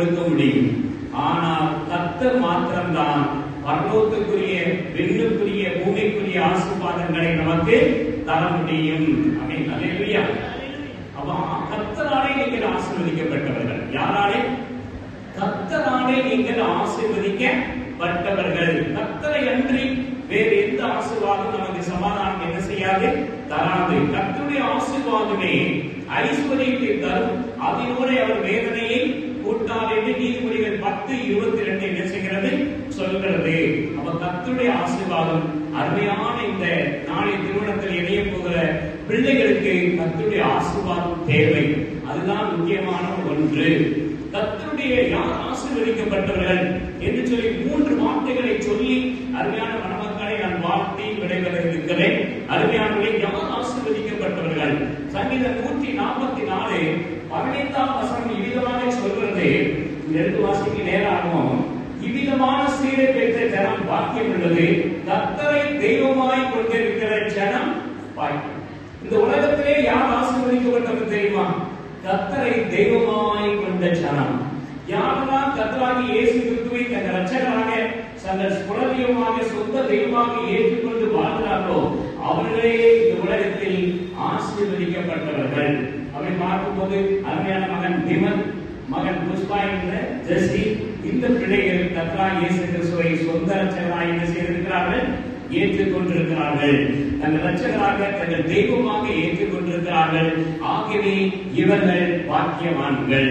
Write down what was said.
கொடுக்க முடியும். ஆனால் கத்தர் மாத்திரம்தான் பரலோகத்துக்குரிய விண்ணுக்குரிய பூமிக்குரிய ஆசீர்வாதங்களை நமக்கு தர முடியும். அப்படின்னு அல்லேலூயா. அப்ப கத்தராலே நீங்கள் ஆசீர்வதிக்கப்பட்டவர்கள். யாராலே? கத்தராலே நீங்கள் ஆசீர்வதிக்கப்பட்டவர்கள். கத்தரை அன்றி வேறு எந்த ஆசீர்வாதம் நமக்கு சமாதானம் என்ன செய்யாது? தராது. கத்தருடைய ஆசீர்வாதமே ஐஸ்வர்யத்தை தரும். அதனோட அவர் வேதனை பத்து இருபத்தி ரெண்டு என்ன செய்கிறது? சொல்கிறது. அப்ப கத்துடைய ஆசீர்வாதம் அருமையான இந்த நாளை திருமணத்தில் இணைய போகிற பிள்ளைகளுக்கு கத்துடைய ஆசீர்வாதம் தேவை. அதுதான் முக்கியமான ஒன்று. கத்தருடைய யார் ஆசீர்வதிக்கப்பட்டவர்கள் என்று சொல்லி மூன்று வார்த்தைகளை சொல்லி அருமையான மணமக்களை நான் வாழ்த்தி விடைபெற இருக்கிறேன் அருமையானவர்களை யார் ஆசீர்வதிக்கப்பட்டவர்கள்? சங்கீதம் நூற்றி நாற்பத்தி நாலு பதினைந்தாம் இந்த வாசிக்கு நேரம் இவ்விதமான சீரை பெற்ற ஜனம் பாக்கியம் உள்ளது. கத்தரை தெய்வமாய் கொண்டிருக்கிற ஜனம் பாக்கியம். இந்த உலகத்திலே யார் ஆசீர்வதிக்கப்பட்டது தெரியுமா? கத்தரை தெய்வமாய் கொண்ட ஜனம். யாரெல்லாம் கத்தராகி இயேசு கிறிஸ்துவை தங்கள் ரட்சகராக தங்கள் குலதெய்வமாக சொந்த தெய்வமாக ஏற்றுக்கொண்டு வாழ்கிறார்களோ அவர்களே இந்த உலகத்தில் ஆசீர்வதிக்கப்பட்டவர்கள். அவை பார்க்கும்போது அருமையான மகன் விமன் மகன் புஷ்பா என்ற ஜெசி இந்த பிள்ளைகள் தத்தா இயேசு கிறிஸ்துவை சொந்த ரட்சகராக என்ன செய்திருக்கிறார்கள்? ஏற்றுக்கொண்டிருக்கிறார்கள். தங்கள் ரட்சகராக தங்கள் தெய்வமாக ஏற்றுக்கொண்டிருக்கிறார்கள். ஆகவே இவர்கள் பாக்கியவான்கள்.